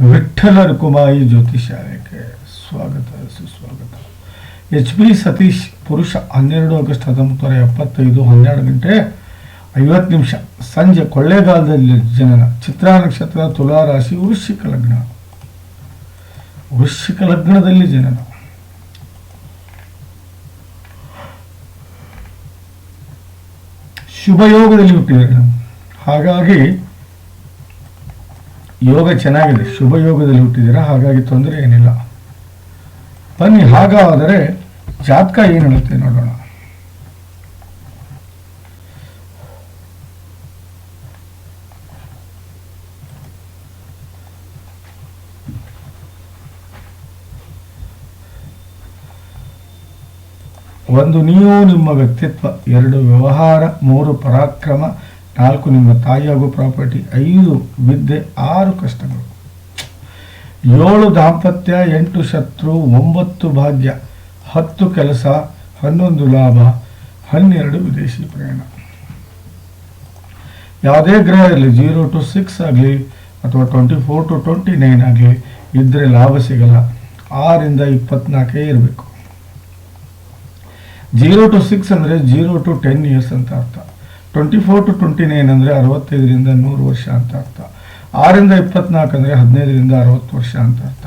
ವಿಠ್ಠಲ ರುಕುಮಾಯಿ ಜ್ಯೋತಿಷಾಲಯಕ್ಕೆ ಸ್ವಾಗತ, ಸುಸ್ವಾಗತ. H P Satish, ಪುರುಷ ಹನ್ನೆರಡು ಆಗಸ್ಟ್ ಹತ್ತೊಂಬತ್ತು ನೂರ ಎಪ್ಪತ್ತೈದು, ಹನ್ನೆರಡು ಗಂಟೆ ಐವತ್ತು ನಿಮಿಷ. ಸಂಜೆ ಕೊಳ್ಳೇಗಾಲದಲ್ಲಿ ಜನನ ಚಿತ್ರಾ ನಕ್ಷತ್ರ ತುಲಾರಾಶಿ ವೃಶ್ಚಿಕ ಲಗ್ನ. ವೃಶ್ಚಿಕ ಲಗ್ನದಲ್ಲಿ ಜನನ ಶುಭಯೋಗದಲ್ಲಿ ಹುಟ್ಟಿದ್ದಾರೆ ಹಾಗಾಗಿ ಯೋಗ ಚೆನ್ನಾಗಿದೆ, ಶುಭ ಯೋಗದಲ್ಲಿ ಹುಟ್ಟಿದ್ದೀರಾ? ಹಾಗಾಗಿ ತೊಂದರೆ ಏನಿಲ್ಲ. ಬನ್ನಿ, ಹಾಗಾದರೆ ಜಾತಕ ಏನು ಹೇಳುತ್ತೆ ನೋಡೋಣ. ಒಂದು ನೀವು ನಿಮ್ಮ ವ್ಯಕ್ತಿತ್ವ, ಎರಡು ವ್ಯವಹಾರ, ಮೂರು ಪರಾಕ್ರಮ ನಾಲ್ಕು ನಿಮ್ಮ ತಾಯಿ ಹಾಗೂ ಪ್ರಾಪರ್ಟಿ, ಐದು ವಿದ್ಯೆ ಆರು ಕಷ್ಟಗಳು. ಏಳು ದಾಂಪತ್ಯ, ಎಂಟು ಶತ್ರು, ಒಂಬತ್ತು ಭಾಗ್ಯ, ಹತ್ತು ಕೆಲಸ, ಹನ್ನೊಂದು ಲಾಭ, ಹನ್ನೆರಡು ವಿದೇಶಿ ಪ್ರಯಾಣ. ಯಾವುದೇ ಗ್ರಹ ಇರಲಿ, ಜೀರೋ ಟು ಸಿಕ್ಸ್ ಆಗಲಿ, ಅಥವಾ twenty four to twenty nine ಆಗಲಿ ಇದ್ದರೆ ಲಾಭ ಸಿಗಲ್ಲ. ಆರಿಂದ ಇಪ್ಪತ್ನಾಲ್ಕೇ ಇರಬೇಕು. ಜೀರೋ ಟು ಸಿಕ್ಸ್ ಅಂದರೆ ಜೀರೋ ಟು ಟೆನ್ ಇಯರ್ಸ್ ಅಂತ ಅರ್ಥ. Twenty four to twenty nine ಅಂದರೆ ಅರವತ್ತೈದರಿಂದ ನೂರು ವರ್ಷ ಅಂತ ಅರ್ಥ. ಆರಿಂದ ಇಪ್ಪತ್ನಾಲ್ಕು ಅಂದರೆ ಹದಿನೈದರಿಂದ ಅರವತ್ತು ವರ್ಷ ಅಂತ ಅರ್ಥ.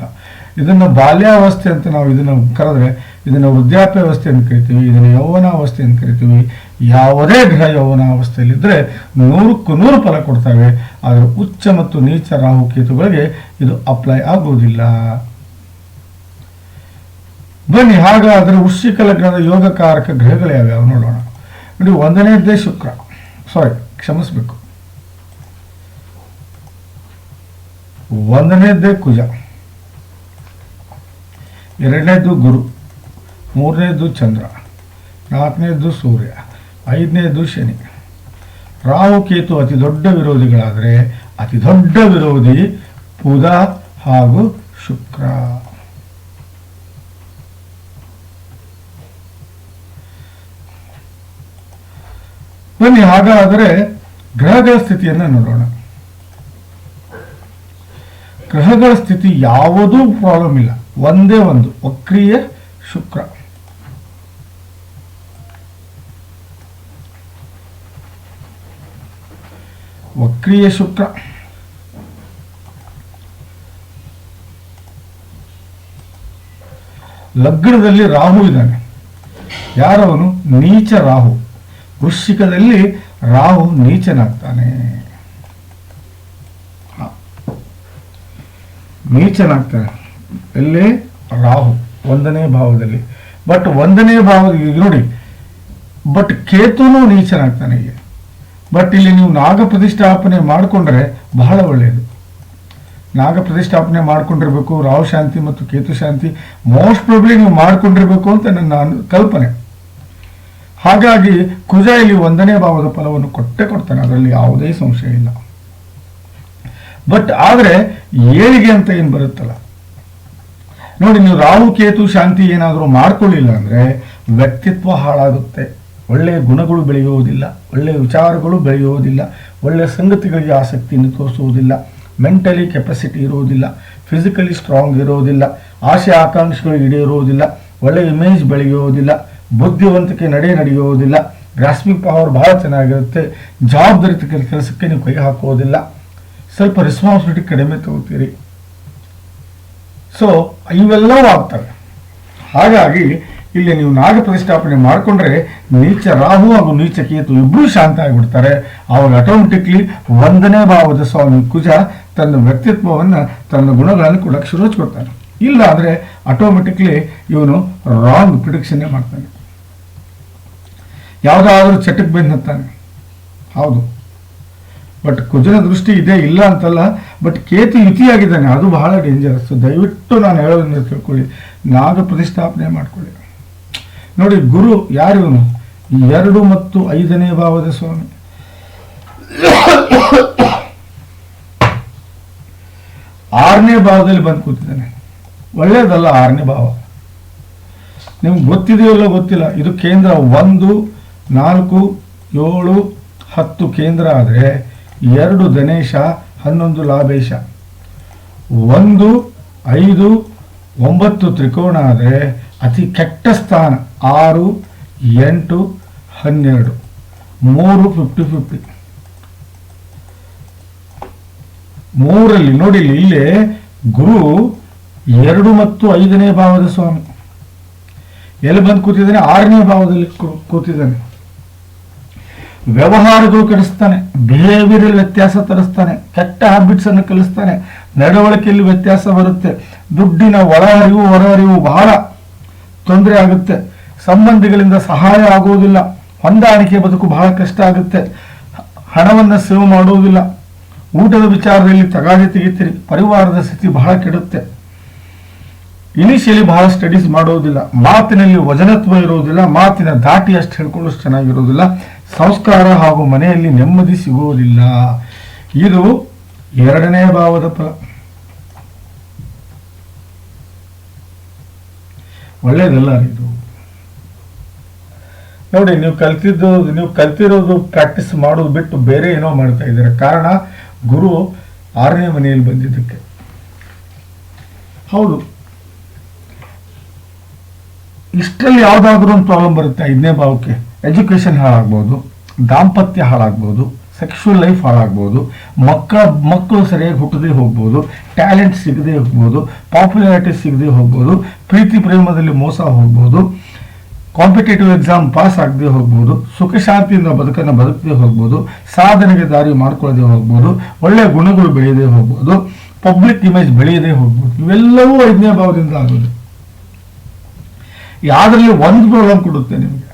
ಇದನ್ನು ಬಾಲ್ಯಾವಸ್ಥೆ ಅಂತ ನಾವು ಇದನ್ನು ಕರೆದ್ರೆ ಇದನ್ನು ವೃದ್ಧಾಪ್ಯಾವಸ್ಥೆ ಅಂತ ಕರಿತೀವಿ, ಇದನ್ನು ಯೌವನಾವಸ್ಥೆ ಅಂತ ಕರಿತೀವಿ. ಯಾವುದೇ ಗ್ರಹ ಯೌವನಾವಸ್ಥೆಯಲ್ಲಿದ್ದರೆ ನೂರಕ್ಕೂ ನೂರು ಫಲ ಕೊಡ್ತವೆ. ಆದರೆ ಉಚ್ಚ ಮತ್ತು ನೀಚ ರಾಹು ಕೇತುಗಳಿಗೆ ಇದು ಅಪ್ಲೈ ಆಗುವುದಿಲ್ಲ. ಬನ್ನಿ, ಹಾಗಾದರೆ ವೃಶ್ಚಿಕ ಲಗ್ನದ ಯೋಗಕಾರಕ ಗ್ರಹಗಳು ಯಾವ್ಯಾವ ನೋಡೋಣ. ನೋಡಿ, ಒಂದನೇದ್ದೇ ಶುಕ್ರ. ಸಾರಿ ಕ್ಷಮಿಸಬೇಕು. ಒಂದನೇದ್ದೇ ಕುಜ ಎರಡನೇದು ಗುರು ಮೂರನೇದು ಚಂದ್ರ ನಾಲ್ಕನೇದು ಸೂರ್ಯ ಐದನೇದು ಶನಿ. ರಾಹು ಕೇತು ಅತಿ ದೊಡ್ಡ ವಿರೋಧಿಗಳಾದರೆ ಅತಿ ದೊಡ್ಡ ವಿರೋಧಿ ಬುಧ ಹಾಗೂ ಶುಕ್ರ. ಬನ್ನಿ, ಹಾಗಾದರೆ ಗ್ರಹಗಳ ಸ್ಥಿತಿಯನ್ನು ನೋಡೋಣ. ಗ್ರಹಗಳ ಸ್ಥಿತಿ ಯಾವುದೂ ಪ್ರಾಬ್ಲಮ್ ಇಲ್ಲ. ಒಂದೇ ಒಂದು, ವಕ್ರಿಯ ಶುಕ್ರ. ವಕ್ರಿಯ ಶುಕ್ರ. ಲಗ್ನದಲ್ಲಿ ರಾಹು ಇದ್ದಾನೆ. ಯಾರವನು? ನೀಚ ರಾಹು. ವೃಶ್ಚಿಕದಲ್ಲಿ ರಾಹು ನೀಚನಾಗ್ತಾನೆ. ನೀಚನಾಗ್ತಾನೆ. ಎಲ್ಲಿ? ರಾಹು. ಒಂದನೇ ಭಾವದಲ್ಲಿ. ಬಟ್ ಒಂದನೇ ಭಾವ ನೋಡಿ, ಬಟ್ ಕೇತುನು ನೀಚನಾಗ್ತಾನೆ ಈಗ ಬಟ್ ಇಲ್ಲಿ ನೀವು ನಾಗ ಪ್ರತಿಷ್ಠಾಪನೆ ಮಾಡಿಕೊಂಡ್ರೆ ಬಹಳ ಒಳ್ಳೆಯದು ನಾಗ ಪ್ರತಿಷ್ಠಾಪನೆ ಮಾಡ್ಕೊಂಡಿರ್ಬೇಕು, ರಾಹು ಶಾಂತಿ ಮತ್ತು ಕೇತು ಶಾಂತಿ, ಮೋಸ್ಟ್ ಪ್ರಾಬ್ಲಿ ನೀವು ಮಾಡ್ಕೊಂಡಿರ್ಬೇಕು ಅಂತ ನನ್ನ ಕಲ್ಪನೆ. ಹಾಗಾಗಿ ಕುಜ ಇಲ್ಲಿ ಒಂದನೇ ಭಾವದ ಫಲವನ್ನು ಕೊಟ್ಟೆ ಕೊಡ್ತಾನೆ. ಅದರಲ್ಲಿ ಯಾವುದೇ ಸಂಶಯ ಇಲ್ಲ. ಬಟ್ ಆದರೆ ಏಳಿಗೆ ಅಂತ ಏನು ಬರುತ್ತಲ್ಲ? ನೋಡಿ, ನೀವು ರಾಹು, ಕೇತು, ಶಾಂತಿ ಏನಾದರೂ ಮಾಡ್ಕೊಳ್ಳಿಲ್ಲ ಅಂದರೆ ವ್ಯಕ್ತಿತ್ವ ಹಾಳಾಗುತ್ತೆ. ಒಳ್ಳೆಯ ಗುಣಗಳು ಬೆಳೆಯುವುದಿಲ್ಲ ಒಳ್ಳೆಯ ವಿಚಾರಗಳು ಬೆಳೆಯುವುದಿಲ್ಲ ಒಳ್ಳೆಯ ಸಂಗತಿಗಳಿಗೆ ಆಸಕ್ತಿಯನ್ನು ತೋರಿಸುವುದಿಲ್ಲ ಮೆಂಟಲಿ ಕೆಪಾಸಿಟಿ ಇರುವುದಿಲ್ಲ ಫಿಸಿಕಲಿ ಸ್ಟ್ರಾಂಗ್ ಇರೋದಿಲ್ಲ ಆಸೆ, ಆಕಾಂಕ್ಷೆಗಳು ಈಡೇರುವುದಿಲ್ಲ ಒಳ್ಳೆಯ ಇಮೇಜ್ ಬೆಳೆಯುವುದಿಲ್ಲ ಬುದ್ಧಿವಂತಿಕೆ ನಡೆ ನಡೆಯುವುದಿಲ್ಲ. ಗ್ರಾಸ್ಪಿಂಗ್ ಪವರ್ ಬಹಳ ಚೆನ್ನಾಗಿರುತ್ತೆ. ಜವಾಬ್ದಾರಿತ ಕೆಲಸಕ್ಕೆ ನೀವು ಕೈ ಹಾಕುವುದಿಲ್ಲ. ಸ್ವಲ್ಪ ರೆಸ್ಪಾನ್ಸಿಬಿಲಿಟಿ ಕಡಿಮೆ ತಗೋತೀರಿ. ಸೊ ಇವೆಲ್ಲವೂ ಆಗ್ತವೆ. ಹಾಗಾಗಿ ಇಲ್ಲಿ ನೀವು ನಾಗ ಪ್ರತಿಷ್ಠಾಪನೆ ಮಾಡಿಕೊಂಡ್ರೆ ನೀಚ ರಾಹು ಹಾಗೂ ನೀಚ ಕೇತು ಇಬ್ಬರೂ ಶಾಂತ ಆಗಿಬಿಡ್ತಾರೆ. ಆವಾಗ ಆಟೋಮೆಟಿಕ್ಲಿ ಒಂದನೇ ಭಾವದ ಸ್ವಾಮಿ ಕುಜ ತನ್ನ ವ್ಯಕ್ತಿತ್ವವನ್ನು, ತನ್ನ ಗುಣಗಳನ್ನು ಕೂಡ ಶುರು ಇಲ್ಲ ಅಂದರೆ ಆಟೋಮೆಟಿಕ್ಲಿ ಇವನು ರಾಂಗ್ ಪ್ರಿಡಿಕ್ಷನ್ನೇ ಮಾಡ್ತಾನೆ. ಯಾವುದಾದ್ರೂ ಚಟಕ್ಕೆ ಹತ್ತಾನೆ ಹೌದು. ಬಟ್ ಕುಜನ ದೃಷ್ಟಿ ಇದೆ, ಇಲ್ಲ ಅಂತಲ್ಲ ಬಟ್ ಕೇತು ಯುತಿಯಾಗಿದ್ದಾನೆ ಅದು ಬಹಳ ಡೇಂಜರಸ್ ದಯವಿಟ್ಟು ನಾನು ಹೇಳೋದನ್ನ ತಿಳ್ಕೊಳ್ಳಿ, ನಾಗ ಪ್ರತಿಷ್ಠಾಪನೆ ಮಾಡ್ಕೊಳ್ಳಿ. ನೋಡಿ, ಗುರು ಯಾರಿವನು? ಎರಡು ಮತ್ತು ಐದನೇ ಭಾವದ ಸ್ವಾಮಿ. ಆರನೇ ಭಾವದಲ್ಲಿ ಬಂದು ಕೂತಿದ್ದಾನೆ. ಒಳ್ಳೆಯದಲ್ಲ ಆರನೇ ಭಾವ. ನಿಮ್ಗೆ ಗೊತ್ತಿದೆಯೋ ಗೊತ್ತಿಲ್ಲ. ಇದು ಕೇಂದ್ರ ಒಂದು ನಾಲ್ಕು, ಏಳು, ಹತ್ತು ಕೇಂದ್ರ ಆದರೆ ಎರಡು ಧನೇಶ, ಹನ್ನೊಂದು ಲಾಭೇಶ. ಒಂದು, ಐದು, ಒಂಬತ್ತು ತ್ರಿಕೋಣ ಆದರೆ ಅತಿ ಕೆಟ್ಟ ಸ್ಥಾನ. ಆರು, ಎಂಟು, ಹನ್ನೆರಡು. ಮೂರು ಫಿಫ್ಟಿ ಫಿಫ್ಟಿ ಮೂರಲ್ಲಿ ನೋಡಿ, ಇಲ್ಲಿ ಗುರು ಎರಡು ಮತ್ತು ಐದನೇ ಭಾವದ ಸ್ವಾಮಿ. ಎಲ್ಲಿ ಬಂದು ಕೂತಿದ್ದಾನೆ? ಆರನೇ ಭಾವದಲ್ಲಿ ಕೂತಿದ್ದಾನೆ. ವ್ಯವಹಾರಗಳು ಕೆಡಿಸ್ತಾನೆ ಬಿಹೇವಿಯರ್ ವ್ಯತ್ಯಾಸ ತರಿಸ್ತಾನೆ, ಕೆಟ್ಟ ಹ್ಯಾಬಿಟ್ಸ್ ಅನ್ನು ಕಲಿಸ್ತಾನೆ, ನಡವಳಿಕೆಯಲ್ಲಿ ವ್ಯತ್ಯಾಸ ಬರುತ್ತೆ, ದುಡ್ಡಿನ ಒಳಹರಿವು, ಹೊರಹರಿವು ಬಹಳ ತೊಂದರೆ ಆಗುತ್ತೆ, ಸಂಬಂಧಿಗಳಿಂದ ಸಹಾಯ ಆಗುವುದಿಲ್ಲ, ಹೊಂದಾಣಿಕೆ ಬದುಕು ಬಹಳ ಕಷ್ಟ ಆಗುತ್ತೆ, ಹಣವನ್ನು ಸೇವ್ ಮಾಡುವುದಿಲ್ಲ, ಊಟದ ವಿಚಾರದಲ್ಲಿ ತಗಾದೆ ತೆಗಿತೀರಿ, ಪರಿವಾರದ ಸ್ಥಿತಿ ಬಹಳ ಕೆಡುತ್ತೆ. ಇನಿಷಿಯಲಿ ಬಹಳ ಸ್ಟಡೀಸ್ ಮಾಡೋದಿಲ್ಲ ಮಾತಿನಲ್ಲಿ ವಜನತ್ವ ಇರುವುದಿಲ್ಲ, ಮಾತಿನ ದಾಟಿ ಅಷ್ಟು ಹೇಳ್ಕೊಳ್ಳೋಷ್ಟು ಚೆನ್ನಾಗಿರೋದಿಲ್ಲ ಸಂಸ್ಕಾರ ಹಾಗೂ ಮನೆಯಲ್ಲಿ ನೆಮ್ಮದಿ ಸಿಗುವುದಿಲ್ಲ. ಇದು ಎರಡನೇ ಭಾವದ ಫಲ. ಒಳ್ಳೇದಲ್ಲ ಇದು ನೋಡಿ, ನೀವು ಕಲ್ತಿದ್ದು ನೀವು ಕಲ್ತಿರೋದು ಪ್ರಾಕ್ಟೀಸ್ ಮಾಡೋದು ಬಿಟ್ಟು ಬೇರೆ ಏನೋ ಮಾಡ್ತಾ ಇದ್ದಾರೆ. ಕಾರಣ, ಗುರು ಆರನೇ ಮನೆಯಲ್ಲಿ ಬಂದಿದ್ದಕ್ಕೆ. ಹೌದು. ಇಷ್ಟರಲ್ಲಿ ಯಾವುದಾದ್ರೂ ಒಂದು ಪ್ರಾಬ್ಲಮ್ ಬರುತ್ತೆ? ಐದನೇ ಭಾವಕ್ಕೆ. ಎಜುಕೇಶನ್ ಹಾಳಾಗ್ಬೋದು, ದಾಂಪತ್ಯ ಹಾಳಾಗ್ಬೋದು ಸೆಕ್ಷುವಲ್ ಲೈಫ್ ಹಾಳಾಗ್ಬೋದು, ಮಕ್ಕಳ, ಮಕ್ಕಳು ಸರಿಯಾಗಿ ಹುಟ್ಟದೇ ಹೋಗ್ಬೋದು ಟ್ಯಾಲೆಂಟ್ ಸಿಗದೆ ಹೋಗ್ಬೋದು ಪಾಪ್ಯುಲಾರಿಟಿ ಸಿಗದೆ ಹೋಗ್ಬೋದು, ಪ್ರೀತಿ ಪ್ರೇಮದಲ್ಲಿ ಮೋಸ ಹೋಗ್ಬೋದು ಕಾಂಪಿಟೇಟಿವ್ ಎಕ್ಸಾಮ್ ಪಾಸ್ ಆಗದೆ ಹೋಗ್ಬೋದು ಸುಖ ಶಾಂತಿಯಿಂದ ಬದುಕನ್ನು ಬದುಕದೆ ಹೋಗ್ಬೋದು, ಸಾಧನೆಗೆ ದಾರಿ ಮಾಡ್ಕೊಳ್ಳದೆ ಹೋಗ್ಬೋದು ಒಳ್ಳೆಯ ಗುಣಗಳು ಬೆಳೆಯದೆ ಹೋಗ್ಬೋದು ಪಬ್ಲಿಕ್ ಇಮೇಜ್ ಬೆಳೆಯದೇ ಹೋಗ್ಬೋದು, ಇವೆಲ್ಲವೂ ಐದನೇ ಭಾವದಿಂದ ಆಗೋದು. ಯಾವುದರಲ್ಲಿ ಒಂದು ಪ್ರಾಬ್ಲಮ್ ಕೊಡುತ್ತೆ ನಿಮಗೆ?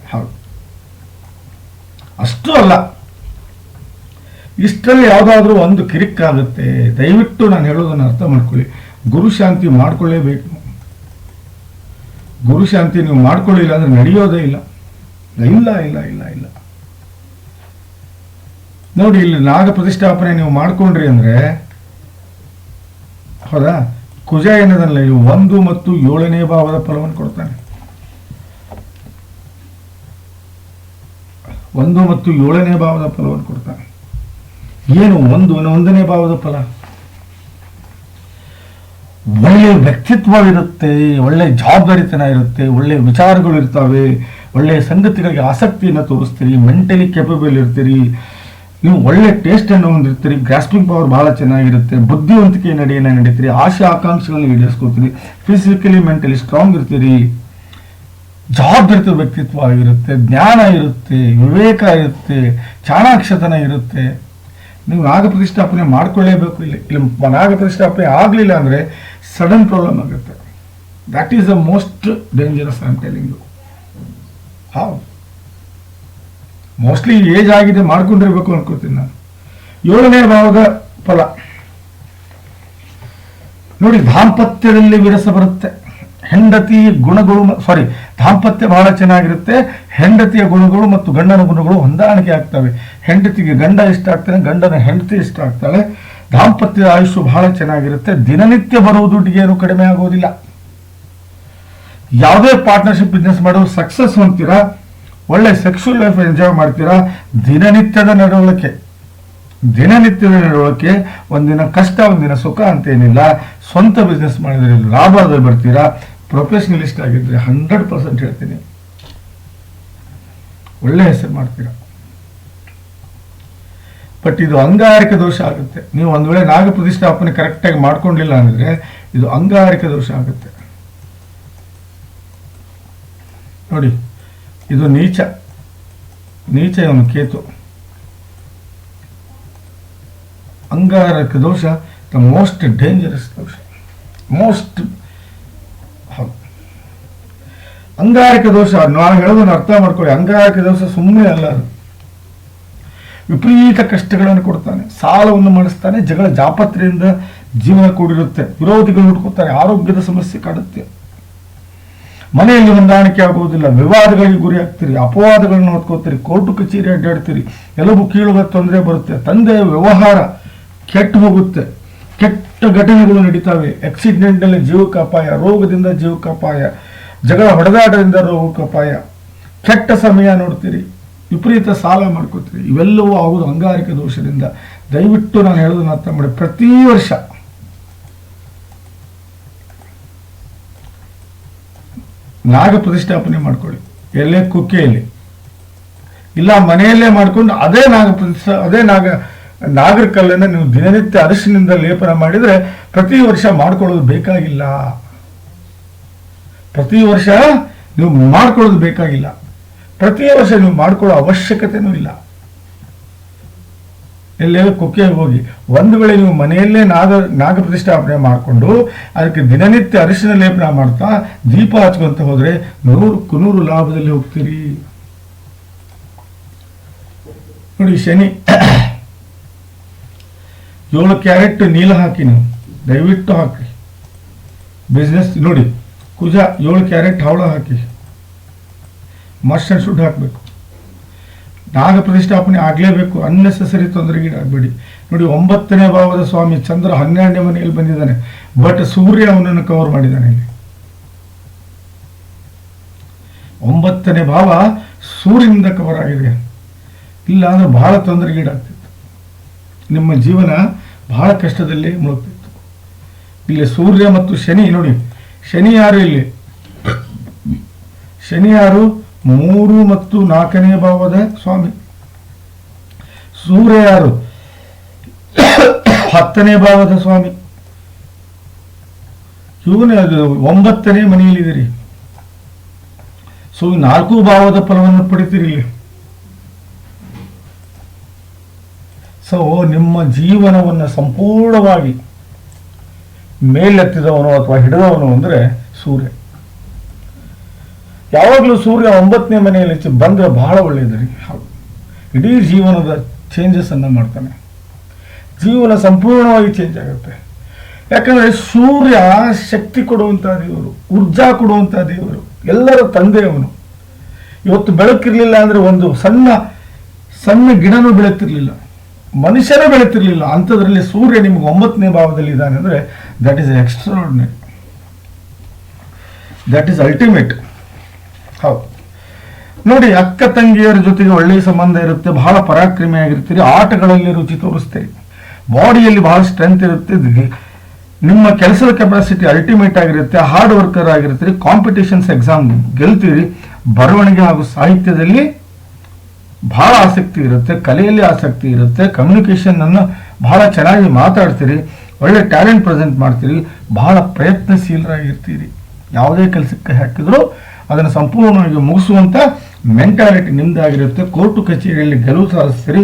ಅಷ್ಟು ಅಲ್ಲ. ಇಷ್ಟರಲ್ಲಿ ಯಾವುದಾದ್ರೂ ಒಂದು ಕಿರಿಕ್ಕಾಗುತ್ತೆ ದಯವಿಟ್ಟು ನಾನು ಹೇಳೋದನ್ನು ಅರ್ಥ ಮಾಡ್ಕೊಳ್ಳಿ. ಗುರು ಶಾಂತಿ ಮಾಡ್ಕೊಳ್ಳೇಬೇಕು. ಗುರು ಶಾಂತಿ ನೀವು ಮಾಡ್ಕೊಳ್ಳಿಲ್ಲ ಅಂದ್ರೆ ನಡೆಯೋದೇ ಇಲ್ಲ. ಇಲ್ಲ ಇಲ್ಲ ಇಲ್ಲ ಇಲ್ಲ. ನೋಡಿ, ಇಲ್ಲಿ ನಾಗ ಪ್ರತಿಷ್ಠಾಪನೆ ನೀವು ಮಾಡ್ಕೊಂಡ್ರಿ ಅಂದ್ರೆ, ಹೌದಾ? ಕುಜ ಏನದಲ್ಲ ಒಂದು ಮತ್ತು ಏಳನೇ ಭಾವದ ಫಲವನ್ನು ಕೊಡ್ತಾನೆ. ಒಂದು ಮತ್ತು ಏಳನೇ ಭಾವದ ಫಲವನ್ನು ಕೊಡ್ತಾನೆ. ಏನು? ಒಂದು ಒಂದನೇ ಭಾವದ ಫಲ. ಒಳ್ಳೆಯ ವ್ಯಕ್ತಿತ್ವವಿರುತ್ತೆ, ಒಳ್ಳೆ ಜವಾಬ್ದಾರಿತನ ಇರುತ್ತೆ, ಒಳ್ಳೆ ವಿಚಾರಗಳು ಇರ್ತವೆ ಒಳ್ಳೆಯ ಸಂಗತಿಗಳಿಗೆ ಆಸಕ್ತಿಯನ್ನು ತೋರಿಸ್ತೀರಿ ಮೆಂಟಲಿ ಕೆಪಬಲ್ ಇರ್ತೀರಿ, ನೀವು ಒಳ್ಳೆ ಟೇಸ್ಟ್ ಅನ್ನು ಹೊಂದಿರ್ತೀರಿ ಗ್ರಾಸ್ಪಿಂಗ್ ಪವರ್ ಬಹಳ ಚೆನ್ನಾಗಿರುತ್ತೆ ಬುದ್ಧಿವಂತಿಕೆ ನಡೆಯನ್ನು ನಡೀತೀರಿ, ಆಶೆ ಆಕಾಂಕ್ಷೆಗಳನ್ನು ಈಡೇರಿಸ್ಕೋತೀರಿ ಫಿಸಿಕಲಿ ಮೆಂಟಲಿ ಸ್ಟ್ರಾಂಗ್ ಇರ್ತೀರಿ. ಜವಾಬ್ದಾರಿತ ವ್ಯಕ್ತಿತ್ವ ಆಗಿರುತ್ತೆ ಜ್ಞಾನ ಇರುತ್ತೆ, ವಿವೇಕ ಇರುತ್ತೆ, ಚಾಣಾಕ್ಷತನ ಇರುತ್ತೆ. ನೀವು ನಾಗ ಪ್ರತಿಷ್ಠಾಪನೆ ಮಾಡಿಕೊಳ್ಳೇಬೇಕು ಇಲ್ಲಿ. ಇಲ್ಲಿ ನಾಗ ಪ್ರತಿಷ್ಠಾಪನೆ ಆಗಲಿಲ್ಲ ಅಂದರೆ ಸಡನ್ ಪ್ರಾಬ್ಲಮ್ ಆಗುತ್ತೆ. That is the most dangerous I am telling you how mostly age ಆಗಿದೆ, ಮಾಡ್ಕೊಂಡಿರ್ಬೇಕು ಅನ್ಕೋತೀನಿ ನಾನು. ಏಳನೇ ಭಾವದ ಫಲ. ನೋಡಿ, ದಾಂಪತ್ಯದಲ್ಲಿ ವಿರಸ ಬರುತ್ತೆ. ಹೆಂಡತಿ ಗುಣಗಳು ಸಾರಿ ದಾಂಪತ್ಯ ಬಹಳ ಚೆನ್ನಾಗಿರುತ್ತೆ. ಹೆಂಡತಿಯ ಗುಣಗಳು ಮತ್ತು ಗಂಡನ ಗುಣಗಳು ಹೊಂದಾಣಿಕೆ ಆಗ್ತವೆ. ಹೆಂಡತಿಗೆ ಗಂಡ ಇಷ್ಟ ಆಗ್ತಾನೆ, ಗಂಡನ ಹೆಂಡತಿ ಇಷ್ಟ ಆಗ್ತಾಳೆ. ದಾಂಪತ್ಯದ ಆಯುಷ್ಯ ಬಹಳ ಚೆನ್ನಾಗಿರುತ್ತೆ. ದಿನನಿತ್ಯ ಬರುವ ದುಡ್ಡಿಗೆ ಏನು ಕಡಿಮೆ ಆಗೋದಿಲ್ಲ. ಯಾವುದೇ ಪಾರ್ಟ್ನರ್ಶಿಪ್ ಬಿಸ್ನೆಸ್ ಮಾಡೋದು ಸಕ್ಸಸ್ ಹೊಂತೀರಾ ಒಳ್ಳೆ ಸೆಕ್ಷುವಲ್ ಲೈಫ್ ಎಂಜಾಯ್ ಮಾಡ್ತೀರಾ? ದಿನನಿತ್ಯದ ನಡವಳಿಕೆ. ದಿನನಿತ್ಯದ ನಡವಳಿಕೆ, ಒಂದಿನ ಕಷ್ಟ, ಒಂದಿನ ಸುಖ ಅಂತೇನಿಲ್ಲ. ಸ್ವಂತ ಬಿಸ್ನೆಸ್ ಮಾಡಿದ್ರೆ ಲಾಭದಲ್ಲಿ ಬರ್ತೀರಾ? ಪ್ರೊಫೆಷನಲಿಸ್ಟ್ ಆಗಿದ್ರೆ ಹಂಡ್ರೆಡ್ ಪರ್ಸೆಂಟ್ ಹೇಳ್ತೀನಿ. ಒಳ್ಳೆ ಹೆಸರು ಮಾಡ್ತೀರಾ. ಬಟ್ ಇದು ಅಂಗಾರಿಕ ದೋಷ ಆಗುತ್ತೆ. ನೀವು ಒಂದು ವೇಳೆ ನಾಗ ಪ್ರತಿಷ್ಠಾಪನೆ ಕರೆಕ್ಟಾಗಿ ಮಾಡ್ಕೊಂಡಿಲ್ಲ ಅಂದ್ರೆ ಇದು ಅಂಗಾರಿಕ ದೋಷ ಆಗುತ್ತೆ. ನೋಡಿ, ಇದು ನೀಚ. ನೀಚ ಇವನು ಕೇತು. ಅಂಗಾರಕ ದೋಷ ದ ಮೋಸ್ಟ್ ಡೇಂಜರಸ್ ದೋಷ. ಮೋಸ್ಟ್ ಅಂಗಾರಕ ದೋಷ, ನಾನು ಹೇಳೋದನ್ನು ಅರ್ಥ ಮಾಡ್ಕೊಳ್ಳಿ. ಅಂಗಾರಕ ದೋಷ ಸುಮ್ಮನೆ ಅಲ್ಲ ವಿಪರೀತ ಕಷ್ಟಗಳನ್ನು ಕೊಡ್ತಾನೆ. ಸಾಲವನ್ನು ಮಾಡಿಸ್ತಾನೆ, ಜಗಳ ಜಾಪತ್ರೆಯಿಂದ ಜೀವನ ಕೂಡಿರುತ್ತೆ. ವಿರೋಧಿಗಳು ಹುಡ್ಕೋತಾರೆ, ಆರೋಗ್ಯದ ಸಮಸ್ಯೆ ಕಾಡುತ್ತೆ. ಮನೆಯಲ್ಲಿ ಹೊಂದಾಣಿಕೆ ಆಗುವುದಿಲ್ಲ. ವಿವಾದಗಳಿಗೆ ಗುರಿ ಆಗ್ತೀರಿ ಅಪವಾದಗಳನ್ನು ಹೊತ್ಕೋತೀರಿ, ಕೋರ್ಟು ಕಚೇರಿ ಅಡ್ಡಾಡ್ತೀರಿ ಎಲುಬು ಕೀಳುವ ತೊಂದರೆ ಬರುತ್ತೆ. ತಂದೆಯ ವ್ಯವಹಾರ ಕೆಟ್ಟು ಹೋಗುತ್ತೆ. ಕೆಟ್ಟ ಘಟನೆಗಳು ನಡೀತಾವೆ. ಆಕ್ಸಿಡೆಂಟ್ನಲ್ಲಿ ಜೀವಕ್ಕೆ ಅಪಾಯ ರೋಗದಿಂದ ಜೀವಕ್ಕೆ ಅಪಾಯ ಜಗಳ ಹೊಡೆದಾಟದಿಂದ ರೋಗಕ್ಕೊಪಾಯ ಕೆಟ್ಟ ಸಮಯ ನೋಡ್ತೀರಿ, ವಿಪರೀತ ಸಾಲ ಮಾಡ್ಕೋತೀರಿ. ಇವೆಲ್ಲವೂ ಆಗೋದು ಅಂಗಾರಿಕ ದೋಷದಿಂದ. ದಯವಿಟ್ಟು ನಾನು ಹೇಳೋದು ಅರ್ಥ ಮಾಡಿ. ಪ್ರತಿ ವರ್ಷ ನಾಗ ಪ್ರತಿಷ್ಠಾಪನೆ ಮಾಡ್ಕೊಳ್ಳಿ. ಎಲ್ಲೇ ಕುಕ್ಕೆಯಲ್ಲಿ ಇಲ್ಲ. ಮನೆಯಲ್ಲೇ ಮಾಡಿಕೊಂಡು ಅದೇ ನಾಗ ಪ್ರತಿಷ್ಠಾ, ಅದೇ ನಾಗ ನಾಗರ ಕಲ್ಲನ್ನು ನೀವು ದಿನನಿತ್ಯ ಅರಿಶಿನಿಂದ ಲೇಪನ ಮಾಡಿದರೆ ಪ್ರತಿ ವರ್ಷ ಮಾಡ್ಕೊಳ್ಳೋದು ಬೇಕಾಗಿಲ್ಲ. ಪ್ರತಿ ವರ್ಷ ನೀವು ಮಾಡ್ಕೊಳ್ಳೋದು ಬೇಕಾಗಿಲ್ಲ. ಪ್ರತಿ ವರ್ಷ ನೀವು ಮಾಡ್ಕೊಳ್ಳೋ ಅವಶ್ಯಕತೆನೂ ಇಲ್ಲ. ಎಲ್ಲೆಲ್ಲ ಕುಕ್ಕೆ ಹೋಗಿ ಒಂದು ವೇಳೆ ನೀವು ಮನೆಯಲ್ಲೇ ನಾಗ ನಾಗ ಪ್ರತಿಷ್ಠಾಪನೆ ಮಾಡಿಕೊಂಡು ಅದಕ್ಕೆ ದಿನನಿತ್ಯ ಅರಿಶಿನ ಲೇಪನ ಮಾಡ್ತಾ ದೀಪ ಹಚ್ಕೊಂತ ಹೋದ್ರೆ ನೂರಕ್ಕೂ ನೂರು ಲಾಭದಲ್ಲಿ ಹೋಗ್ತೀರಿ. ನೋಡಿ ಶನಿ, ಏಳು ಕ್ಯಾರೆಟ್ ನೀಲ ಹಾಕಿ ನೀವು ದಯವಿಟ್ಟು ಹಾಕಿ. ಬಿಸ್ನೆಸ್, ನೋಡಿ ಕುಜ ಏಳು ಕ್ಯಾರೆಟ್ ಹವಳ ಹಾಕಿ. ಮಸ್ಟ್ ಶುಡ್ ಹಾಕಬೇಕು. ನಾಗ ಪ್ರತಿಷ್ಠಾಪನೆ ಆಗಲೇಬೇಕು. ಅನ್ನೆಸೆಸರಿ ತೊಂದರೆಗೀಡಾಗಬೇಡಿ. ನೋಡಿ, ಒಂಬತ್ತನೇ ಭಾವದ ಸ್ವಾಮಿ ಚಂದ್ರ ಹನ್ನೆರಡನೇ ಮನೆಯಲ್ಲಿ ಬಂದಿದ್ದಾನೆ. ಬಟ್ ಸೂರ್ಯ ಅವನನ್ನು ಕವರ್ ಮಾಡಿದ್ದಾನೆ ಇಲ್ಲಿ. ಒಂಬತ್ತನೇ ಭಾವ ಸೂರ್ಯನಿಂದ ಕವರ್ ಆಗಿದೆ. ಇಲ್ಲ ಅಂದ್ರೆ ಬಹಳ ತೊಂದರೆಗೀಡಾಗ್ತಿತ್ತು. ನಿಮ್ಮ ಜೀವನ ಬಹಳ ಕಷ್ಟದಲ್ಲಿ ಮುಳುಗ್ತಿತ್ತು. ಇಲ್ಲಿ ಸೂರ್ಯ ಮತ್ತು ಶನಿ, ನೋಡಿ ಶನಿ ಯಾರು ಇಲ್ಲಿ? ಶನಿ ಯಾರು? ಮೂರು ಮತ್ತು ನಾಲ್ಕನೇ ಭಾವದ ಸ್ವಾಮಿ. ಸೂರ್ಯ ಯಾರು? ಹತ್ತನೇ ಭಾವದ ಸ್ವಾಮಿ. ಇವನು ಒಂಬತ್ತನೇ ಮನೆಯಲ್ಲಿದ್ದೀರಿ ಸೊ ನಾಲ್ಕು ಭಾವದ ಫಲವನ್ನು ಪಡಿತೀರಿ ಇಲ್ಲಿ. ಸೊ ನಿಮ್ಮ ಜೀವನವನ್ನು ಸಂಪೂರ್ಣವಾಗಿ ಮೇಲೆತ್ತಿದವನು ಅಥವಾ ಹಿಡಿದವನು ಅಂದರೆ ಸೂರ್ಯ. ಯಾವಾಗಲೂ ಸೂರ್ಯ ಒಂಬತ್ತನೇ ಮನೆಯಲ್ಲಿ ಬಂದ್ರೆ ಬಹಳ ಒಳ್ಳೆಯದು ಹೌದು. ಇಡೀ ಜೀವನದ ಚೇಂಜಸ್ ಅನ್ನ ಮಾಡ್ತಾನೆ. ಜೀವನ ಸಂಪೂರ್ಣವಾಗಿ ಚೇಂಜ್ ಆಗುತ್ತೆ. ಯಾಕಂದ್ರೆ ಸೂರ್ಯ ಶಕ್ತಿ ಕೊಡುವಂಥ ದೇವರು, ಊರ್ಜಾ ಕೊಡುವಂಥ ದೇವರು, ಎಲ್ಲರ ತಂದೆ ಅವನು. ಇವತ್ತು ಬೆಳಕಿರ್ಲಿಲ್ಲ ಅಂದ್ರೆ ಒಂದು ಸಣ್ಣ ಸಣ್ಣ ಗಿಡನೂ ಬೆಳೆತಿರ್ಲಿಲ್ಲ ಮನುಷ್ಯನೇ ಬೆಳೀತಿರ್ಲಿಲ್ಲ. ಅಂಥದ್ರಲ್ಲಿ ಸೂರ್ಯ ನಿಮ್ಗೆ ಒಂಬತ್ತನೇ ಭಾವದಲ್ಲಿ ಇದ್ದಾನೆ ಅಂದರೆ that is extraordinary that is ultimate ಹೌದು. ನೋಡಿ, ಅಕ್ಕ ತಂಗಿಯರ ಜೊತೆಗೆ ಒಳ್ಳೆಯ ಸಂಬಂಧ ಇರುತ್ತೆ, ಬಹಳ ಪರಾಕ್ರಮಿಯಾಗಿರ್ತೀರಿ ಆಟಗಳಲ್ಲಿ ರುಚಿ ತೋರಿಸ್ತೀರಿ. ಬಾಡಿಯಲ್ಲಿ ಬಹಳ ಸ್ಟ್ರೆಂತ್ ಇರುತ್ತೆ ನಿಮ್ಮ ಕೆಲಸದ ಕೆಪಾಸಿಟಿ ಅಲ್ಟಿಮೇಟ್ ಆಗಿರುತ್ತೆ ಹಾರ್ಡ್ ವರ್ಕರ್ ಆಗಿರ್ತೀರಿ ಕಾಂಪಿಟೇಷನ್ಸ್ ಎಕ್ಸಾಮ್ ಗೆಲ್ತೀರಿ, ಬರವಣಿಗೆ ಹಾಗೂ ಸಾಹಿತ್ಯದಲ್ಲಿ ಬಹಳ ಆಸಕ್ತಿ ಇರುತ್ತೆ, ಕಲೆಯಲ್ಲಿ ಆಸಕ್ತಿ ಇರುತ್ತೆ ಕಮ್ಯುನಿಕೇಶನ್ ಅನ್ನು ಬಹಳ ಚೆನ್ನಾಗಿ ಮಾತಾಡ್ತೀರಿ, ಒಳ್ಳೆ ಟ್ಯಾಲೆಂಟ್ ಪ್ರೆಸೆಂಟ್ ಮಾಡ್ತೀರಿ ಬಹಳ ಪ್ರಯತ್ನಶೀಲರಾಗಿರ್ತೀರಿ. ಯಾವುದೇ ಕೆಲಸಕ್ಕೆ ಹಾಕಿದ್ರು ಅದನ್ನು ಸಂಪೂರ್ಣವಾಗಿ ಮುಗಿಸುವಂಥ ಮೆಂಟಾಲಿಟಿ ನಿಮ್ಮದಾಗಿರುತ್ತೆ ಕೋರ್ಟು ಕಚೇರಿಯಲ್ಲಿ ಗೆಲುವು ಸಾಧಿಸ್ತೀರಿ.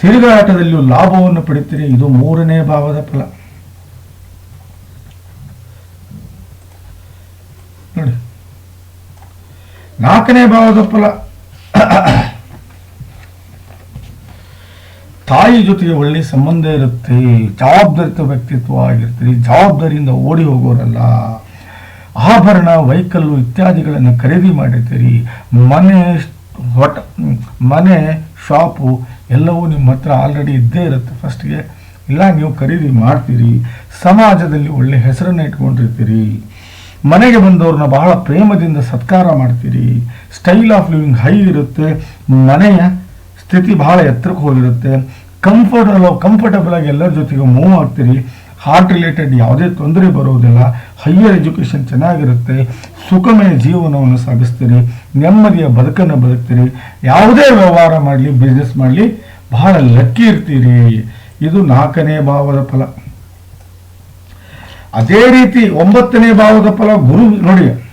ತಿರುಗಾಟದಲ್ಲಿಯೂ ಲಾಭವನ್ನು ಪಡಿತೀರಿ. ಇದು ಮೂರನೇ ಭಾವದ ಫಲ. ನೋಡಿ. ನಾಲ್ಕನೇ ಭಾವದ ಫಲ. ತಾಯಿ ಜೊತೆಗೆ ಒಳ್ಳೆ ಸಂಬಂಧ ಇರುತ್ತೆ ಜವಾಬ್ದಾರಿತ ವ್ಯಕ್ತಿತ್ವ ಆಗಿರ್ತೀರಿ, ಜವಾಬ್ದಾರಿಯಿಂದ ಓಡಿ ಹೋಗೋರಲ್ಲ, ಆಭರಣ ವೈಕಲ್ಲು ಇತ್ಯಾದಿಗಳನ್ನು ಖರೀದಿ ಮಾಡಿರ್ತೀರಿ, ಮನೆ ಹೊಟ, ಮನೆ, ಶಾಪು ಎಲ್ಲವೂ ನಿಮ್ಮ ಹತ್ರ ಆಲ್ರೆಡಿ ಇದ್ದೇ ಇರುತ್ತೆ. ಫಸ್ಟ್ಗೆ ಇಲ್ಲ, ನೀವು ಖರೀದಿ ಮಾಡ್ತೀರಿ, ಸಮಾಜದಲ್ಲಿ ಒಳ್ಳೆ ಹೆಸರನ್ನು ಇಟ್ಕೊಂಡಿರ್ತೀರಿ, ಮನೆಗೆ ಬಂದವ್ರನ್ನ ಬಹಳ ಪ್ರೇಮದಿಂದ ಸತ್ಕಾರ ಮಾಡ್ತೀರಿ ಸ್ಟೈಲ್ ಆಫ್ ಲಿವಿಂಗ್ ಹೈ ಇರುತ್ತೆ, ಮನೆಯ ಸ್ಥಿತಿ ಬಹಳ ಎತ್ತರಕ್ಕೆ ಹೋಗಿರುತ್ತೆ. ಕಂಫರ್ಟಬಲ್ ಕಂಫರ್ಟಬಲ್ ಆಗಿ ಎಲ್ಲರ ಜೊತೆಗೆ ಮೂವ್ ಆಗ್ತೀರಿ. ಹಾರ್ಟ್ ರಿಲೇಟೆಡ್ ಯಾವುದೇ ತೊಂದರೆ ಬರೋದಿಲ್ಲ. ಹೈಯರ್ ಎಜುಕೇಷನ್ ಚೆನ್ನಾಗಿರುತ್ತೆ. ಸುಖಮಯ ಜೀವನವನ್ನು ಸಾಗಿಸ್ತೀರಿ. ನೆಮ್ಮದಿಯ ಬದುಕನ್ನು ಬದುಕ್ತೀರಿ. ಯಾವುದೇ ವ್ಯವಹಾರ ಮಾಡಲಿ ಬಿಸ್ನೆಸ್ ಮಾಡಲಿ, ಬಹಳ ಲಕ್ಕಿ ಇರ್ತೀರಿ. ಇದು ನಾಲ್ಕನೇ ಭಾವದ ಫಲ. ಅದೇ ರೀತಿ ಒಂಬತ್ತನೇ ಭಾವದ ಫಲ ಗುರು ನೋಡಿ.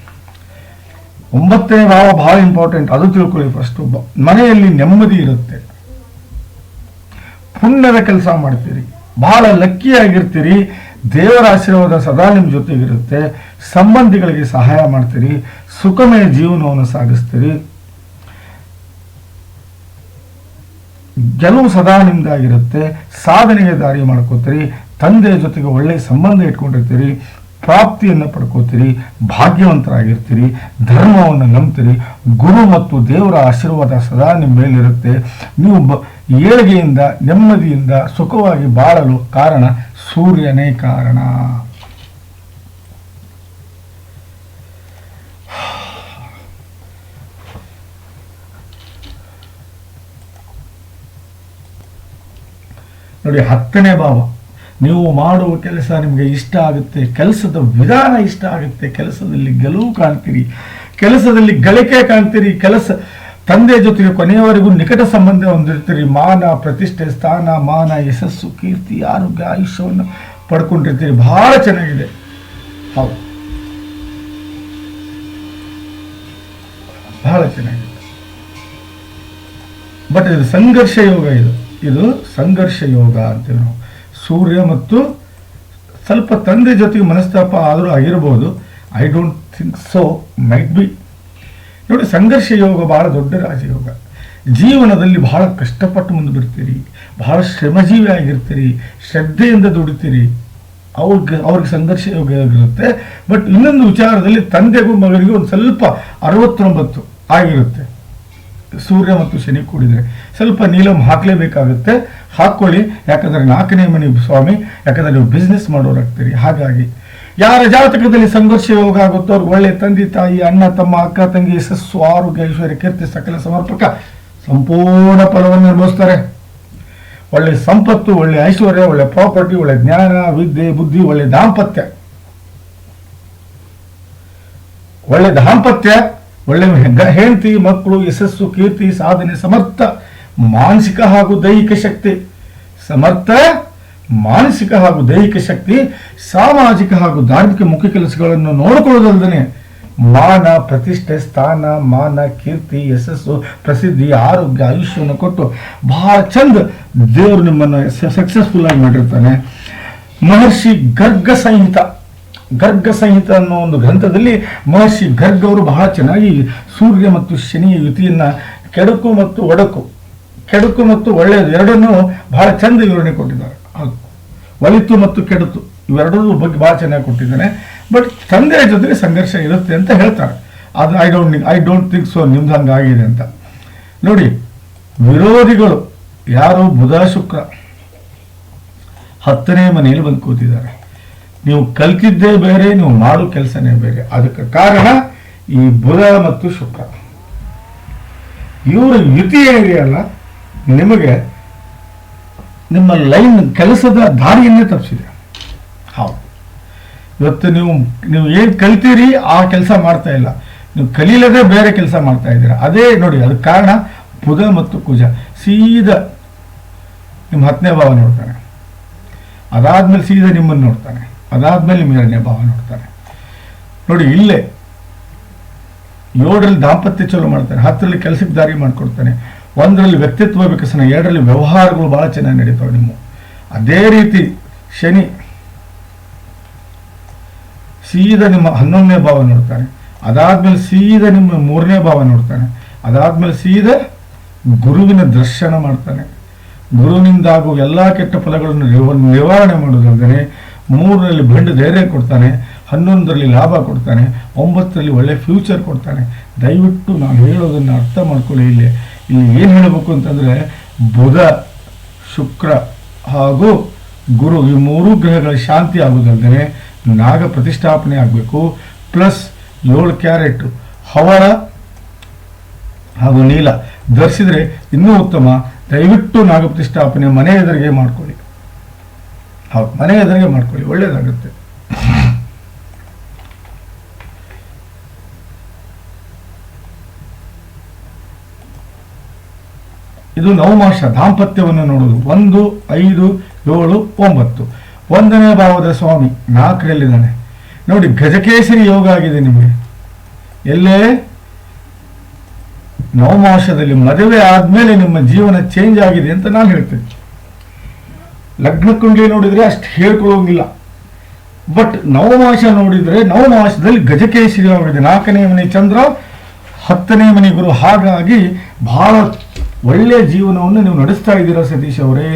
ಒಂಬತ್ತನೇ ಭಾವ ಬಹಳ ಇಂಪಾರ್ಟೆಂಟ್ ಅದು ತಿಳ್ಕೊಳ್ಳಿ ಫಸ್ಟ್ ಮನೆಯಲ್ಲಿ ನೆಮ್ಮದಿ ಇರುತ್ತೆ. ಪುಣ್ಯದ ಕೆಲಸ ಮಾಡ್ತೀರಿ. ಬಹಳ ಲಕ್ಕಿ ಆಗಿರ್ತೀರಿ. ದೇವರ ಆಶೀರ್ವಾದ ಸದಾ ನಿಮ್ಮ ಜೊತೆಗಿರುತ್ತೆ. ಸಂಬಂಧಿಗಳಿಗೆ ಸಹಾಯ ಮಾಡ್ತೀರಿ. ಸುಖಮಯ ಜೀವನವನ್ನು ಸಾಗಿಸ್ತೀರಿ. ಗೆಲುವು ಸದಾ ನಿಮ್ದಾಗಿರುತ್ತೆ. ಸಾಧನೆಗೆ ದಾರಿ ಮಾಡ್ಕೋತೀರಿ. ತಂದೆಯ ಜೊತೆಗೆ ಒಳ್ಳೆಯ ಸಂಬಂಧ ಇಟ್ಕೊಂಡಿರ್ತೀರಿ. ಪ್ರಾಪ್ತಿಯನ್ನು ಪಡ್ಕೋತೀರಿ, ಭಾಗ್ಯವಂತರಾಗಿರ್ತೀರಿ, ಧರ್ಮವನ್ನು ನಂಬ್ತೀರಿ, ಗುರು ಮತ್ತು ದೇವರ ಆಶೀರ್ವಾದ ಸದಾ ನಿಮ್ಮ ಮೇಲಿರುತ್ತೆ. ನೀವು ಬ, ಏಳಿಗೆಯಿಂದ, ನೆಮ್ಮದಿಯಿಂದ, ಸುಖವಾಗಿ ಬಾಳಲು ಕಾರಣ ಸೂರ್ಯನೇ ಕಾರಣ. ನೋಡಿ, ಹತ್ತನೇ ಭಾವ. ನೀವು ಮಾಡುವ ಕೆಲಸ ನಿಮಗೆ ಇಷ್ಟ ಆಗುತ್ತೆ, ಕೆಲಸದ ವಿಧಾನ ಇಷ್ಟ ಆಗುತ್ತೆ, ಕೆಲಸದಲ್ಲಿ ಗೆಲುವು ಕಾಣ್ತೀರಿ, ಕೆಲಸದಲ್ಲಿ ಗಳಿಕೆ ಕಾಣ್ತೀರಿ, ಕೆಲಸ ತಂದೆ ಜೊತೆಗೆ ಕೊನೆಯವರೆಗೂ ನಿಕಟ ಸಂಬಂಧ ಹೊಂದಿರ್ತೀರಿ, ಮಾನ, ಪ್ರತಿಷ್ಠೆ, ಸ್ಥಾನ, ಮಾನ, ಯಶಸ್ಸು, ಕೀರ್ತಿ, ಆರೋಗ್ಯ, ಆಯುಷ್ಯವನ್ನು ಪಡ್ಕೊಂಡಿರ್ತೀರಿ. ಬಹಳ ಚೆನ್ನಾಗಿದೆ. ಹೌದು. ಬಹಳ ಚೆನ್ನಾಗಿದೆ. ಬಟ್ ಇದು ಸಂಘರ್ಷ ಯೋಗ ಇದು. ಇದು ಸಂಘರ್ಷ ಯೋಗ ಅಂತೇಳಿ ನಾವು. ಸೂರ್ಯ ಮತ್ತು ಸ್ವಲ್ಪ ತಂದೆ ಜೊತೆಗೆ ಮನಸ್ತಾಪ ಆದರೂ ಆಗಿರ್ಬೋದು. I don't think so might be ನೋಡಿ, ಸಂಘರ್ಷ ಯೋಗ ಬಹಳ ದೊಡ್ಡ ರಾಜಯೋಗ. ಜೀವನದಲ್ಲಿ ಬಹಳ ಕಷ್ಟಪಟ್ಟು ಮುಂದೆ ಬರ್ತೀರಿ. ಬಹಳ ಶ್ರಮಜೀವಿ ಆಗಿರ್ತೀರಿ. ಶ್ರದ್ಧೆಯಿಂದ ದುಡಿತೀರಿ. ಅವ್ರಿಗೆ ಅವ್ರಿಗೆ ಸಂಘರ್ಷ ಯೋಗ ಆಗಿರುತ್ತೆ. ಬಟ್ ಇನ್ನೊಂದು ವಿಚಾರದಲ್ಲಿ ತಂದೆಗೂ ಮಗನಿಗೂ ಒಂದು ಸ್ವಲ್ಪ ಅರವತ್ತೊಂಬತ್ತು ಆಗಿರುತ್ತೆ. ಸೂರ್ಯ ಮತ್ತು ಶನಿ ಕೂಡಿದರೆ. ಸ್ವಲ್ಪ ನೀಲಂ ಹಾಕಲೇಬೇಕಾಗುತ್ತೆ. ಹಾಕ್ಕೊಳ್ಳಿ. ಯಾಕಂದರೆ ನಾಲ್ಕನೇ ಮನೆ ಸ್ವಾಮಿ, ಯಾಕಂದರೆ ನೀವು ಬಿಸ್ನೆಸ್ ಮಾಡೋರಾಗ್ತೀರಿ. ಹಾಗಾಗಿ, ಯಾರ ಜಾತಕದಲ್ಲಿ ಸಂಘರ್ಷ ಯೋಗ ಆಗುತ್ತೋ ಅವ್ರಿಗೆ ಒಳ್ಳೆ ತಂದೆ, ತಾಯಿ, ಅಣ್ಣ, ತಮ್ಮ, ಅಕ್ಕ, ತಂಗಿ ಯಶಸ್ಸು ಆರೋಗ್ಯ, ಐಶ್ವರ್ಯ, ಕೀರ್ತಿ, ಸಕಲ ಸಮರ್ಪಕ ಸಂಪೂರ್ಣ ಫಲವನ್ನು ಅನುಭವಿಸ್ತಾರೆ. ಒಳ್ಳೆ ಸಂಪತ್ತು, ಒಳ್ಳೆ ಐಶ್ವರ್ಯ, ಒಳ್ಳೆ ಪ್ರಾಪರ್ಟಿ ಒಳ್ಳೆ ಜ್ಞಾನ, ವಿದ್ಯೆ, ಬುದ್ಧಿ, ಒಳ್ಳೆ ದಾಂಪತ್ಯ. ಒಳ್ಳೆ ದಾಂಪತ್ಯ ಒಳ್ಳೆ ಹೆಂಡತಿ, ಮಕ್ಕಳು, ಯಶಸ್ಸು, ಕೀರ್ತಿ, ಸಾಧನೆ, ಸಮರ್ಥ, ಮಾನಸಿಕ ಹಾಗೂ ದೈಹಿಕ ಶಕ್ತಿ. ಸಮರ್ಥ, ಮಾನಸಿಕ ಹಾಗೂ ದೈಹಿಕ ಶಕ್ತಿ, ಸಾಮಾಜಿಕ ಹಾಗೂ ಧಾರ್ಮಿಕ ಮುಖ್ಯ ಕೆಲಸಗಳನ್ನು ನೋಡಿಕೊಳ್ಳೋದಲ್ದೇ ಮಾನ, ಪ್ರತಿಷ್ಠೆ, ಸ್ಥಾನ, ಮಾನ, ಕೀರ್ತಿ, ಯಶಸ್ಸು, ಪ್ರಸಿದ್ಧಿ, ಆರೋಗ್ಯ, ಆಯುಷ್ಯವನ್ನು ಕೊಟ್ಟು ಬಹಳ ಚಂದ ದೇವರು ನಿಮ್ಮನ್ನು ಸಕ್ಸಸ್ಫುಲ್ ಆಗಿ ಮಾಡಿರ್ತಾನೆ. ಮಹರ್ಷಿ ಗರ್ಗ ಸಂಹಿತ ಗರ್ಗ ಸಂಹಿತ ಅನ್ನೋ ಒಂದು ಗ್ರಂಥದಲ್ಲಿ ಮಹರ್ಷಿ ಗರ್ಗ ಅವರು ಬಹಳ ಚೆನ್ನಾಗಿ ಸೂರ್ಯ ಮತ್ತು ಶನಿಯ ಯುತಿಯನ್ನ ಕೆಡುಕು ಮತ್ತು ಒಡಕು, ಕೆಡುಕು ಮತ್ತು ಒಳ್ಳೆಯದು ಎರಡನ್ನೂ ಬಹಳ ಚಂದ ವಿವರಣೆ ಕೊಟ್ಟಿದ್ದಾರೆ. ಒಳಿತು ಮತ್ತು ಕೆಡುತು ಇವೆರಡರ ಬಗ್ಗೆ ಬಹಳ ಚೆನ್ನಾಗಿ ಕೊಟ್ಟಿದ್ದಾನೆ ಬಟ್ ತಂದೆಯ ಜೊತೆಗೆ ಸಂಘರ್ಷ ಇರುತ್ತೆ ಅಂತ ಹೇಳ್ತಾರೆ. ಅದು I don't I don't think so ನಿಮ್ದು ಆಗಿದೆ ಅಂತ. ನೋಡಿ, ವಿರೋಧಿಗಳು ಯಾರು ಬುಧ ಶುಕ್ರ ಹತ್ತನೇ ಮನೆಯಲ್ಲಿ ಬಂದು ಕೂತಿದ್ದಾರೆ. ನೀವು ಕಲ್ತಿದ್ದೇ ಬೇರೆ, ನೀವು ಮಾಡೋ ಕೆಲಸನೇ ಬೇರೆ. ಅದಕ್ಕೆ ಕಾರಣ ಈ ಬುಧ ಮತ್ತು ಶುಕ್ರ. ಇವರ ಯುತಿ ಏನಿದೆಯಲ್ಲ ನಿಮಗೆ ನಿಮ್ಮ ಲೈನ್ ಕೆಲಸದ ದಾರಿಯನ್ನೇ ತಪ್ಪಿಸಿದೆ. ಹೌದು. ಇವತ್ತು ನೀವು ನೀವು ಏನು ಕಲ್ತೀರಿ, ಆ ಕೆಲಸ ಮಾಡ್ತಾ ಇಲ್ಲ. ನೀವು ಕಲೀಲದೇ ಬೇರೆ ಕೆಲಸ ಮಾಡ್ತಾ ಇದ್ದೀರಾ. ಅದೇ ನೋಡಿ ಅದಕ್ಕೆ ಕಾರಣ ಬುಧ ಮತ್ತು ಕುಜ. ಸೀದಾ ನಿಮ್ಮ ಹತ್ತನೇ ಭಾವ ನೋಡ್ತಾನೆ. ಅದಾದ್ಮೇಲೆ ಸೀದಾ ನಿಮ್ಮನ್ನು ನೋಡ್ತಾನೆ. ಅದಾದ್ಮೇಲೆ ಮೇರನೇ ಭಾವ ನೋಡ್ತಾರೆ. ನೋಡಿ, ಇಲ್ಲೇ ಏಳರಲ್ಲಿ ದಾಂಪತ್ಯ ಚಲೋ ಮಾಡ್ತಾನೆ ಹತ್ತರಲ್ಲಿ ಕೆಲಸಕ್ಕೆ ದಾರಿ ಮಾಡಿಕೊಡ್ತಾನೆ ಒಂದರಲ್ಲಿ ವ್ಯಕ್ತಿತ್ವ ವಿಕಸನ, ಎರಡರಲ್ಲಿ ವ್ಯವಹಾರಗಳು ಬಹಳ ಚೆನ್ನಾಗಿ ನಡೀತಾವೆ ನಿಮ್ಮ ಅದೇ ರೀತಿ ಶನಿ ಸೀದಾ ನಿಮ್ಮ ಹನ್ನೊಂದನೇ ಭಾವ ನೋಡ್ತಾನೆ ಅದಾದ್ಮೇಲೆ ಸೀದಾ ನಿಮ್ಮ ಮೂರನೇ ಭಾವ ನೋಡ್ತಾನೆ ಅದಾದ್ಮೇಲೆ ಸೀದಾ ಗುರುವಿನ ದರ್ಶನ ಮಾಡ್ತಾನೆ ಗುರುವಿನಿಂದಾಗುವ ಎಲ್ಲ ಕೆಟ್ಟ ಫಲಗಳನ್ನು ನಿವ- ನಿವಾರಣೆ ಮಾಡೋದಲ್ಲದೆ ಮೂರರಲ್ಲಿ ಬೆಂಡ್ ಧೈರ್ಯ ಕೊಡ್ತಾನೆ, ಹನ್ನೊಂದರಲ್ಲಿ ಲಾಭ ಕೊಡ್ತಾನೆ, ಒಂಬತ್ತರಲ್ಲಿ ಒಳ್ಳೆ ಫ್ಯೂಚರ್ ಕೊಡ್ತಾನೆ. ದಯವಿಟ್ಟು ನಾನು ಹೇಳೋದನ್ನು ಅರ್ಥ ಮಾಡ್ಕೊಳ್ಳಿ ಇಲ್ಲಿ. ಇಲ್ಲಿ ಏನು ಹೇಳಬೇಕು ಅಂತಂದರೆ, ಬುಧ, ಶುಕ್ರ ಹಾಗೂ ಗುರು ಈ ಮೂರು ಗ್ರಹಗಳ ಶಾಂತಿ ಆಗುವುದಲ್ಲದೆ ನಾಗ ಪ್ರತಿಷ್ಠಾಪನೆ ಆಗಬೇಕು. ಪ್ಲಸ್ ಏಳು ಕ್ಯಾರೆಟ್ ಹವಳ ಹಾಗೂ ನೀಲ. ಧರಿಸಿದರೆ ಇನ್ನೂ ಉತ್ತಮ. ದಯವಿಟ್ಟು ನಾಗ ಪ್ರತಿಷ್ಠಾಪನೆ ಮನೆ ಎದುರಿಗೆ ಮಾಡ್ಕೊಳ್ಳಿ. ಹೌದು, ಮನೆ ಎದುರಿಗೆ ಮಾಡ್ಕೊಳ್ಳಿ, ಒಳ್ಳೇದಾಗುತ್ತೆ. ಇದು ನವಮಾಸ ದಾಂಪತ್ಯವನ್ನು ನೋಡುವುದು. ಒಂದು, ಐದು, ಏಳು, ಒಂಬತ್ತು. ಒಂದನೇ ಭಾವದ ಸ್ವಾಮಿ ನಾಲ್ಕರಲ್ಲಿದ್ದಾನೆ. ನೋಡಿ, ಗಜಕೇಸರಿ ಯೋಗ ಆಗಿದೆ ನಿಮಗೆ. ಎಲ್ಲೇ? ನವಮಾಸದಲ್ಲಿ ಮದುವೆ ಆದಮೇಲೆ ನಿಮ್ಮ ಜೀವನ ಚೇಂಜ್ ಆಗಿದೆ ಅಂತ ನಾನು ಹೇಳ್ತೇನೆ. ಲಗ್ನ ಕುಂಡ್ಲಿ ನೋಡಿದ್ರೆ ಅಷ್ಟು ಹೇಳ್ಕೊಳ್ಳೋಂಗಿಲ್ಲ. ಬಟ್ ನವಮಾಸ ನೋಡಿದ್ರೆ ನವಮಾಸದಲ್ಲಿ ಗಜಕೇಶರಿ ಅವರಿದೆ ನಾಲ್ಕನೇ ಮನೆ ಚಂದ್ರ, ಹತ್ತನೇ ಮನೆ ಗುರು. ಹಾಗಾಗಿ ಬಹಳ ಒಳ್ಳೆಯ ಜೀವನವನ್ನು ನೀವು ನಡೆಸ್ತಾ ಇದ್ದೀರಾ ಸತೀಶ್ ಅವರೇ.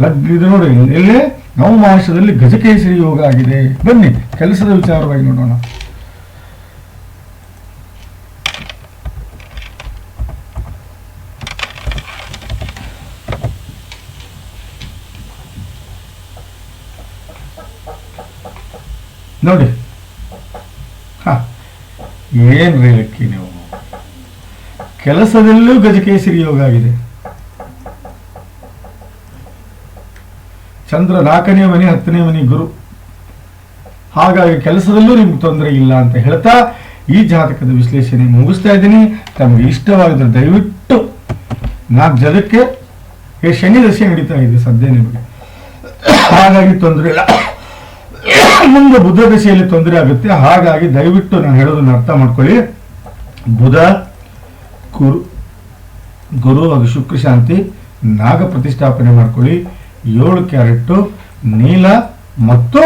ಲಗ್ನ ಇದು ನೋಡಿ, ಎಲ್ಲೇ? ನವಮಾಸದಲ್ಲಿ ಗಜಕೇಸರಿ ಯೋಗ ಆಗಿದೆ. ಬನ್ನಿ, ಕೆಲಸದ ವಿಚಾರವಾಗಿ ನೋಡೋಣ. ನೋಡಿ. ಹ. ಏನು ಲಕ್ಕಿ ನೀವು? ಕೆಲಸದಲ್ಲೂ ಗಜಕೇಸರಿ ಯೋಗ ಆಗಿದೆ. ಚಂದ್ರ ನಾಲ್ಕನೇ ಮನೆ, ಹತ್ತನೇ ಮನೆ ಗುರು. ಹಾಗಾಗಿ ಕೆಲಸದಲ್ಲೂ ನಿಮ್ಗೆ ತೊಂದರೆ ಇಲ್ಲ ಅಂತ ಹೇಳ್ತಾ ಈ ಜಾತಕದ ವಿಶ್ಲೇಷಣೆ ಮುಗಿಸ್ತಾ ಇದ್ದೀನಿ. ತಮಗೆ ಇಷ್ಟವಾಗಿದ್ರೆ ದಯವಿಟ್ಟು ನಾಲ್ಕು ಜನಕ್ಕೆ ಶನಿ ದಶೆ ನಡೀತಾ ಇದೆ ಸದ್ಯ ನಿಮಗೆ. ಹಾಗಾಗಿ ತೊಂದರೆ ಇಲ್ಲ. ಮುಂದೆ ಬುಧ ದಶೆಯಲ್ಲಿ ತೊಂದರೆ ಆಗುತ್ತೆ? ಹಾಗಾಗಿ ದಯವಿಟ್ಟು ನಾನು ಹೇಳೋದನ್ನ ಅರ್ಥ ಮಾಡ್ಕೊಳ್ಳಿ. ಬುಧ, ಗುರು ಗುರು ಹಾಗೂ ಶುಕ್ರ ಶಾಂತಿ ನಾಗ ಪ್ರತಿಷ್ಠಾಪನೆ ಮಾಡ್ಕೊಳ್ಳಿ. ಏಳು ಕ್ಯಾರೆಟ್ಟು, ನೀಲ ಮತ್ತು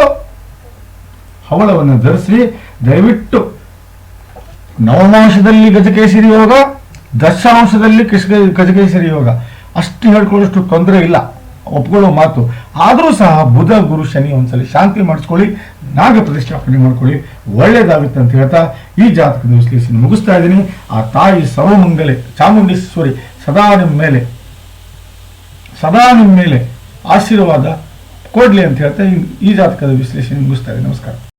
ಹವಳವನ್ನು ಧರಿಸಿ ದಯವಿಟ್ಟು ನವಮಾಂಶದಲ್ಲಿ ಗಜಕೇಸರಿ ಯೋಗ ದಶಾಂಶದಲ್ಲಿ ಕೃಷ್ಣ ಗಜಕೇಸರಿ ಯೋಗ. ಅಷ್ಟು ಹೇಳ್ಕೊಳ್ಳೋಷ್ಟು ತೊಂದರೆ ಇಲ್ಲ. ಒಪ್ಕೊಳ್ಳೋ ಮಾತು. ಆದರೂ ಸಹ ಬುಧ, ಗುರು, ಶನಿ ಒಂದ್ಸಲಿ ಶಾಂತಿ ಮಾಡಿಸ್ಕೊಳ್ಳಿ, ನಾಗ ಪ್ರತಿಷ್ಠಾಪನೆ ಮಾಡ್ಕೊಳ್ಳಿ. ಒಳ್ಳೇದಾಗುತ್ತೆ ಅಂತ ಹೇಳ್ತಾ ಈ ಜಾತಕದ ವಿಶ್ಲೇಷಣೆ ಮುಗಿಸ್ತಾ ಇದ್ದೀನಿ. ಆ ತಾಯಿ ಸರ್ವಮಂಗಲೆ, ಚಾಮುಂಡೇಶ್ವರಿ ಸದಾ ನಿಮ್ಮ ಮೇಲೆ, ಸದಾ ನಿಮ್ಮ ಮೇಲೆ ಆಶೀರ್ವಾದ ಕೊಡ್ಲಿ ಅಂತ ಹೇಳ್ತಾ ಈ- ಜಾತಕದ ವಿಶ್ಲೇಷಣೆ ಮುಗಿಸ್ತಾ ಇದ್ದೀನಿ. ನಮಸ್ಕಾರ.